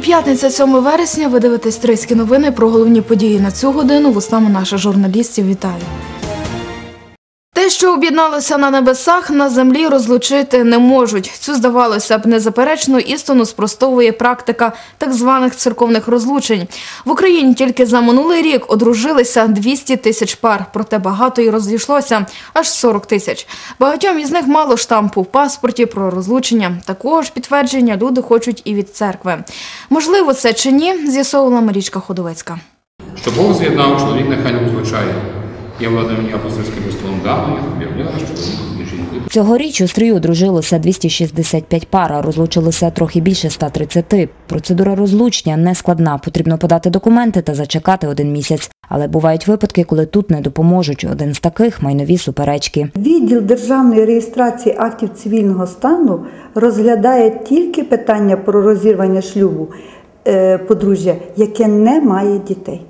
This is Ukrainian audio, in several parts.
П'ятниця, 7 вересня. Ви дивитесь трейські новини про головні події на цю годину. Вустами наших журналістів вітаю. Що об'єдналося на небесах, на землі розлучити не можуть. Цю, здавалося б, незаперечну істину спростовує практика так званих церковних розлучень. В Україні тільки за минулий рік одружилися 200 тисяч пар, проте багато і розійшлося – аж 40 тисяч. Багатьом із них мало штампу в паспорті про розлучення. Такого ж підтвердження люди хочуть і від церкви. Можливо, це чи ні, з'ясовувала Марічка Ходовецька. Що Бог з'єднав, чоловік нехай не розлучає. Я владимир апостольським столом давно, я об'являю, що чоловік жінки Цьогоріч у стрію одружилося 265 пар, а розлучилося трохи більше 130. Процедура розлучення не складна. Потрібно подати документи та зачекати один місяць. Але бувають випадки, коли тут не допоможуть. Один з таких майнові суперечки. Відділ державної реєстрації актів цивільного стану розглядає тільки питання про розірвання шлюбу е, подружжя, яке не має дітей,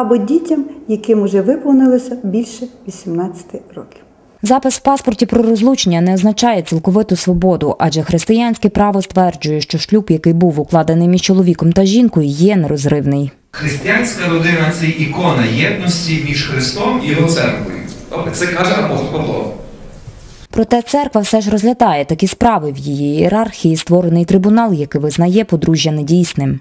або дітям, яким уже виповнилося більше 18 років. Запис в паспорті про розлучення не означає цілковиту свободу, адже християнське право стверджує, що шлюб, який був укладений між чоловіком та жінкою, є нерозривний. Християнська родина це ікона єдності між Христом і його церквою. Це каже апостол Павло. Проте церква все ж розглядає такі справи в її ієрархії, створений трибунал, який визнає подружжя недійсним.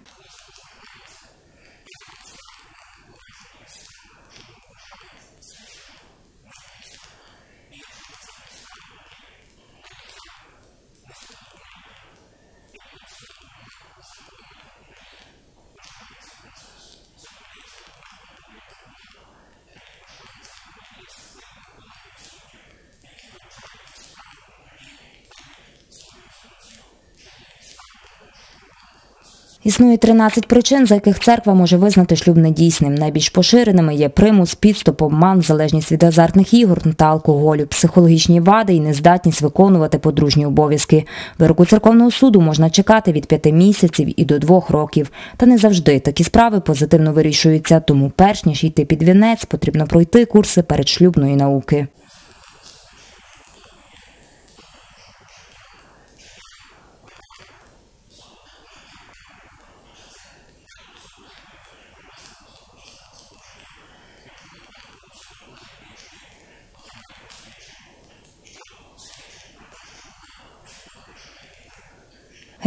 Існує 13 причин, за яких церква може визнати шлюб недійсним. Найбільш поширеними є примус, підступ, обман, залежність від азартних ігор та алкоголю, психологічні вади і нездатність виконувати подружні обов'язки. Вироку церковного суду можна чекати від 5 місяців і до 2 років. Та не завжди такі справи позитивно вирішуються, тому перш ніж йти під вінець, потрібно пройти курси передшлюбної науки.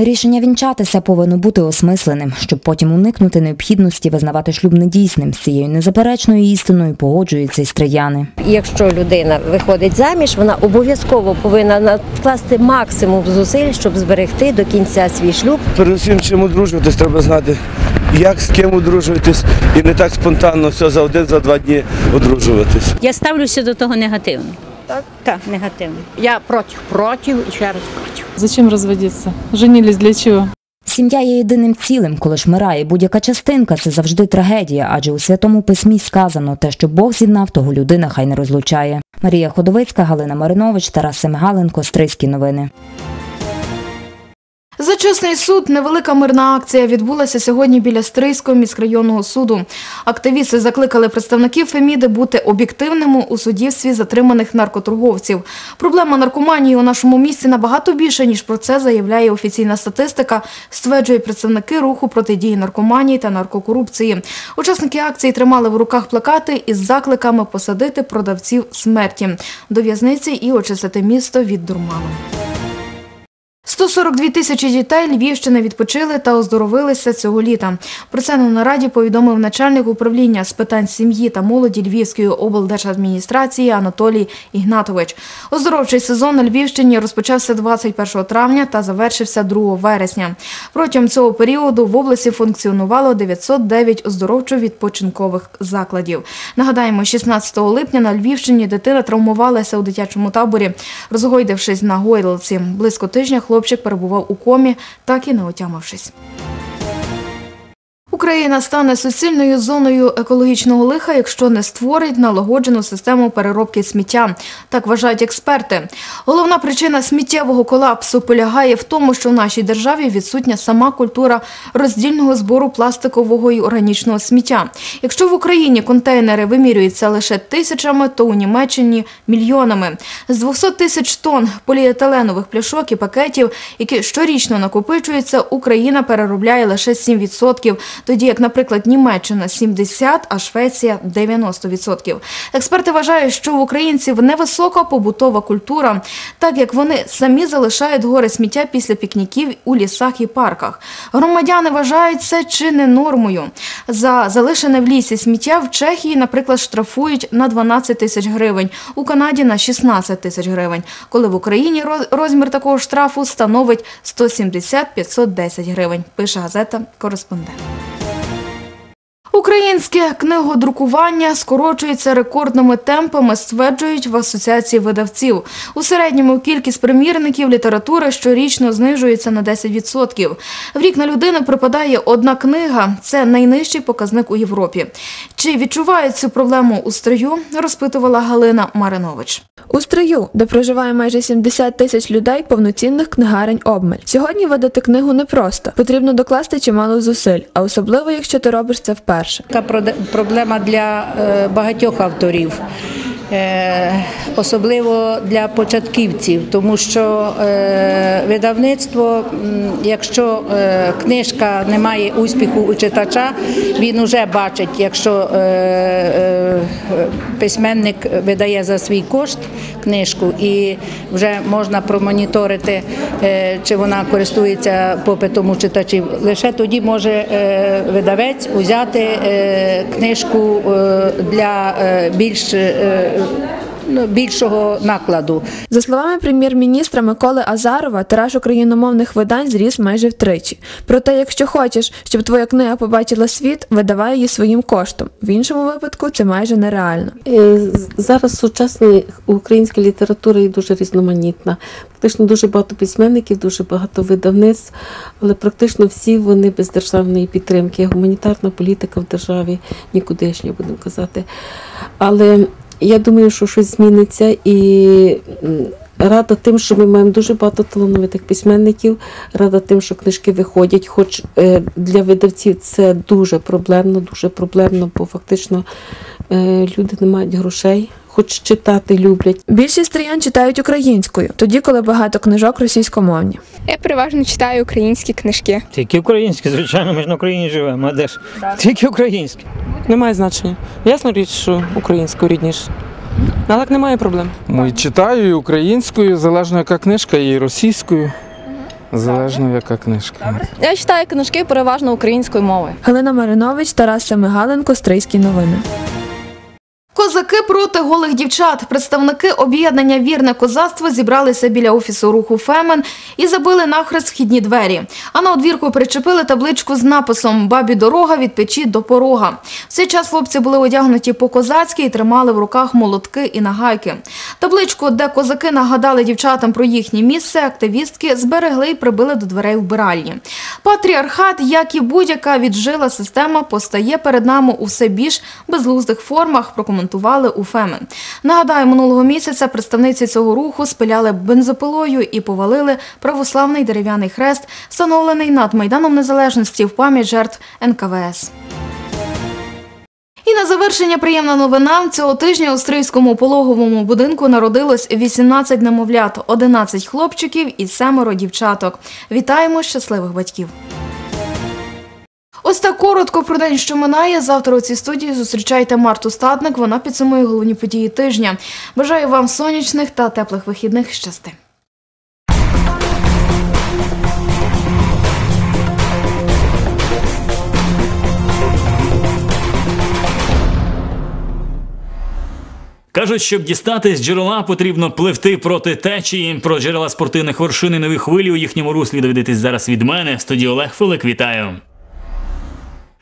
Рішення вінчатися повинно бути осмисленим, щоб потім уникнути необхідності визнавати шлюб недійсним. З цією незаперечною істиною погоджуються й стрияни. Якщо людина виходить заміж, вона обов'язково повинна вкласти максимум зусиль, щоб зберегти до кінця свій шлюб. Передусім, чим одружуватись, треба знати, як з ким одружуватись, і не так спонтанно все за один, за два дні одружуватись. Я ставлюся до того негативно. Так? Так, негативно. Я против, против и еще раз против. Зачем разводиться? Женились для чего? Сім'я є єдиним цілим, коли ж мирає будь-яка частинка, це завжди трагедія, адже у святому письмі сказано те, що Бог з'єднав, того людина хай не розлучає. Марія Ходовицька, Галина Маринович, Тарас Семигаленко, Стрийські новини. За чесний суд невелика мирна акція відбулася сьогодні біля Стрийського міськрайонного суду. Активісти закликали представників Феміди бути об'єктивними у судівстві затриманих наркоторговців. Проблема наркоманії у нашому місті набагато більше, ніж про це заявляє офіційна статистика, стверджують представники руху протидії наркоманії та наркокорупції. Учасники акції тримали в руках плакати із закликами посадити продавців смерті до в'язниці і очистити місто від дурману. 142 тисячі дітей Львівщини відпочили та оздоровилися цього літа. Про це на нараді повідомив начальник управління з питань сім'ї та молоді Львівської облдержадміністрації Анатолій Ігнатович. Оздоровчий сезон на Львівщині розпочався 21 травня та завершився 2 вересня. Протягом цього періоду в області функціонувало 909 оздоровчо-відпочинкових закладів. Нагадаємо, 16 липня на Львівщині дитина травмувалася у дитячому таборі, розгойдившись на гойдалці. Близько тижня хлопчик перебував у комі, так і не отямившись. Україна стане суцільною зоною екологічного лиха, якщо не створить налагоджену систему переробки сміття. Так вважають експерти. Головна причина сміттєвого колапсу полягає в тому, що в нашій державі відсутня сама культура роздільного збору пластикового і органічного сміття. Якщо в Україні контейнери вимірюються лише тисячами, то у Німеччині мільйонами. З 200 тисяч тонн поліетиленових пляшок і пакетів, які щорічно накопичуються, Україна переробляє лише 7%, тоді як, наприклад, Німеччина 70%, а Швеція 90%. Експерти вважають, що в українців невисока побутова культура, так як вони самі залишають гори сміття після пікніків у лісах і парках. Громадяни вважають це чи не нормою. За залишене в лісі сміття в Чехії, наприклад, штрафують на 12 тисяч гривень, у Канаді на 16 тисяч гривень, коли в Україні роз- розмір такого штрафу становить 170-510 гривень, пише газета «Кореспондент». Українське книгодрукування скорочується рекордними темпами, стверджують в Асоціації видавців. У середньому кількість примірників літератури щорічно знижується на 10%. В рік на людину припадає одна книга. Це найнижчий показник у Європі. Чи відчувають цю проблему у строю, розпитувала Галина Маринович. У Стрию, де проживає майже 70 тисяч людей, повноцінних книгарень обмаль. Сьогодні видати книгу непросто. Потрібно докласти чимало зусиль, а особливо, якщо ти робиш це вперше. Така проде- проблема для е, багатьох авторів. Е, Особливо для початківців, тому що е, видавництво, якщо книжка не має успіху у читача, він вже бачить, якщо письменник видає за свій кошт книжку, і вже можна промоніторити, е, чи вона користується попитом у читачів. Лише тоді може е, видавець узяти е, книжку для більш більшого накладу. За словами прем'єр-міністра Миколи Азарова, тираж україномовних видань зріс майже втричі. Проте, якщо хочеш, щоб твоя книга побачила світ, видавай її своїм коштом. В іншому випадку це майже нереально. Е, Зараз сучасна українська література є дуже різноманітна. Практично дуже багато письменників, дуже багато видавництв, але практично всі вони без державної підтримки. Гуманітарна політика в державі нікудишня, будемо казати. Але я думаю, що щось зміниться і. Рада тим, що ми маємо дуже багато талановитих письменників, рада тим, що книжки виходять, хоч е, для видавців це дуже проблемно, дуже проблемно, бо фактично е, люди не мають грошей, хоч читати люблять. Більшість стріян читають українською, тоді коли багато книжок російськомовні. Я переважно читаю українські книжки. Тільки українські, звичайно, ми ж на Україні живемо, а де ж? Тільки українські. Немає значення. Ясна річ, що українською рідніше. А так немає проблем. Ми читаю і українською, залежно яка книжка, і російською. Залежно яка книжка. Я читаю книжки переважно українською мовою. Галина Маринович, Тарас Семигаленко, Стрийські новини. Козаки проти голих дівчат. Представники об'єднання Вірне козацтво зібралися біля офісу руху Фемен і забили навхрест вхідні двері. А на одвірку причепили табличку з написом Бабі дорога від печі до порога. В цей час хлопці були одягнуті по-козацьки і тримали в руках молотки і нагайки. Табличку, де козаки нагадали дівчатам про їхнє місце, активістки зберегли і прибили до дверей вбиральні. Патріархат, як і будь-яка віджила система, постає перед нами у все більш безглуздих формах, прокоментували у Фемен. Нагадаю, минулого місяця представниці цього руху спиляли бензопилою і повалили православний дерев'яний хрест, встановлений над Майданом Незалежності в пам'ять жертв НКВС. І на завершення приємна новина. Цього тижня у Стрийському пологовому будинку народилось 18 немовлят, 11 хлопчиків і семеро дівчаток. Вітаємо щасливих батьків! Ось так коротко про день, що минає. Завтра у цій студії зустрічайте Марту Статник. Вона підсумує головні події тижня. Бажаю вам сонячних та теплих вихідних. Щасти! Кажуть, щоб дістати з джерела, потрібно пливти проти течії. Про джерела спортивних вершин і нові хвилі у їхньому руслі довідатись зараз від мене. Студіо Олег Филик, вітаю.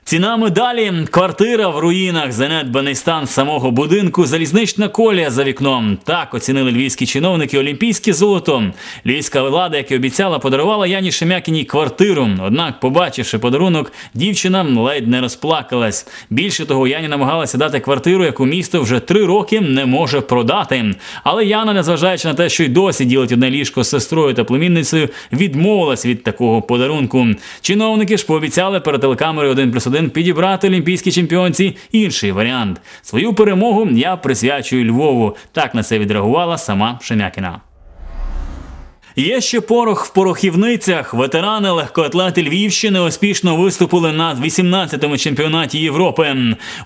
Ціна медалі, квартира в руїнах, занедбаний стан самого будинку, залізнична колія за вікном. Так оцінили львівські чиновники олімпійське золото. Львівська влада, як і обіцяла, подарувала Яні Шемякіній квартиру. Однак, побачивши подарунок, дівчина ледь не розплакалась. Більше того, Яні намагалася дати квартиру, яку місто вже три роки не може продати. Але Яна, незважаючи на те, що й досі ділить одне ліжко з сестрою та племінницею, відмовилась від такого подарунку. Чиновники ж пообіцяли перед телекамерою 1 1 підібрати олімпійській чемпіонці інший варіант. Свою перемогу я присвячую Львову. Так на це відреагувала сама Шемякіна. Є ще порох в порохівницях. Ветерани легкоатлети Львівщини успішно виступили на 18-му чемпіонаті Європи.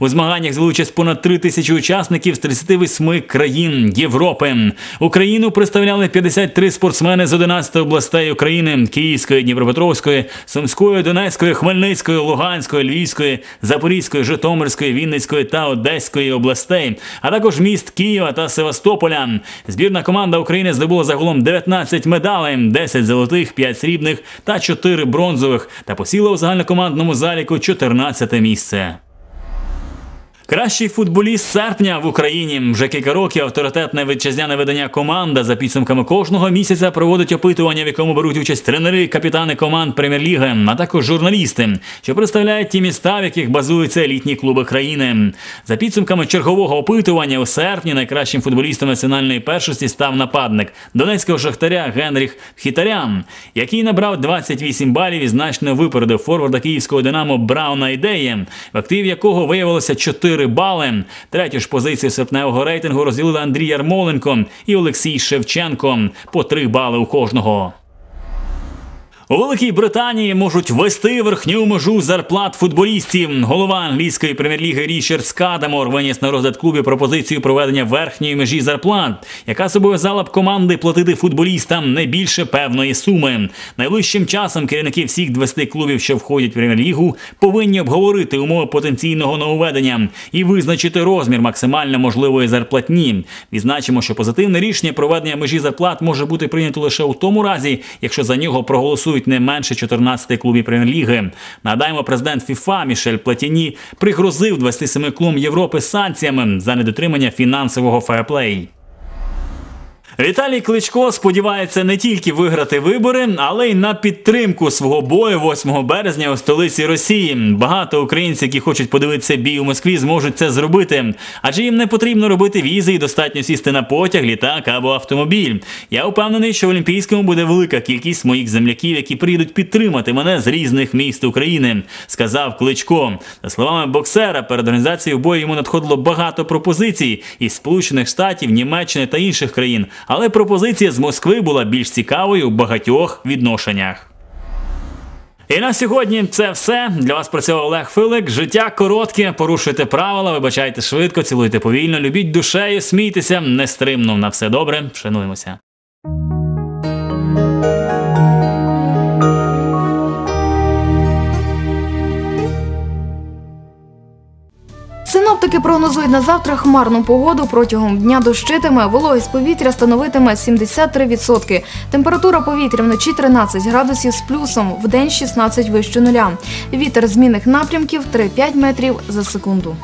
У змаганнях взяли понад 3 тисячі учасників з 38 країн Європи. Україну представляли 53 спортсмени з 11 областей України: Київської, Дніпропетровської, Сумської, Донецької, Хмельницької, Луганської, Львівської, Запорізької, Житомирської, Вінницької та Одеської областей, а також міст Києва та Севастополя. Збірна команда України здобула загалом 19 медалей, 10 золотих, 5 срібних та 4 бронзових та посіла у загальнокомандному заліку 14 місце. Кращий футболіст серпня в Україні вже кілька років авторитетне вітчизняне видання команда за підсумками кожного місяця проводить опитування, в якому беруть участь тренери, капітани команд прем'єр-ліги, а також журналісти, що представляють ті міста, в яких базуються елітні клуби країни. За підсумками чергового опитування у серпні найкращим футболістом національної першості став нападник донецького шахтаря Генріх Хітарян, який набрав 28 балів і значно випередив форварда київського динамо Брауна Ідеї, в активі якого виявилося 4 бали. Третю ж позицію серпневого рейтингу розділили Андрій Ярмоленко і Олексій Шевченко по 3 бали у кожного. У Великій Британії можуть ввести верхню межу зарплат футболістів. Голова англійської прем'єр-ліги Річард Скадамор виніс на розгляд клубів пропозицію проведення верхньої межі зарплат, яка зобов'язала б команди платити футболістам не більше певної суми. Найближчим часом керівники всіх 20 клубів, що входять в прем'єр-лігу, повинні обговорити умови потенційного нововведення і визначити розмір максимально можливої зарплатні. Відзначимо, що позитивне рішення проведення межі зарплат може бути прийнято лише у тому разі, якщо за нього проголосують не менше 14 клубів прем'єр-ліги. Нагадаємо, президент ФІФА Мішель Платіні пригрозив 27 клубам Європи санкціями за недотримання фінансового ферплей. Віталій Кличко сподівається не тільки виграти вибори, але й на підтримку свого бою 8 березня у столиці Росії. Багато українців, які хочуть подивитися бій у Москві, зможуть це зробити, адже їм не потрібно робити візи і достатньо сісти на потяг, літак або автомобіль. Я впевнений, що в Олімпійському буде велика кількість моїх земляків, які приїдуть підтримати мене з різних міст України, сказав Кличко. За словами боксера, перед організацією бою йому надходило багато пропозицій із Сполучених Штатів, Німеччини та інших країн. Але пропозиція з Москви була більш цікавою у багатьох відношеннях. І на сьогодні це все. Для вас працював Олег Филик. Життя коротке, порушуйте правила, вибачайте швидко, цілуйте повільно, любіть душею, смійтеся, нестримно. На все добре, шануємося. Синоптики прогнозують на завтра хмарну погоду протягом дня дощитиме, вологість повітря становитиме 73%. Температура повітря вночі 13 градусів з плюсом, в день 16 вище нуля. Вітер змінних напрямків 3-5 метрів за секунду.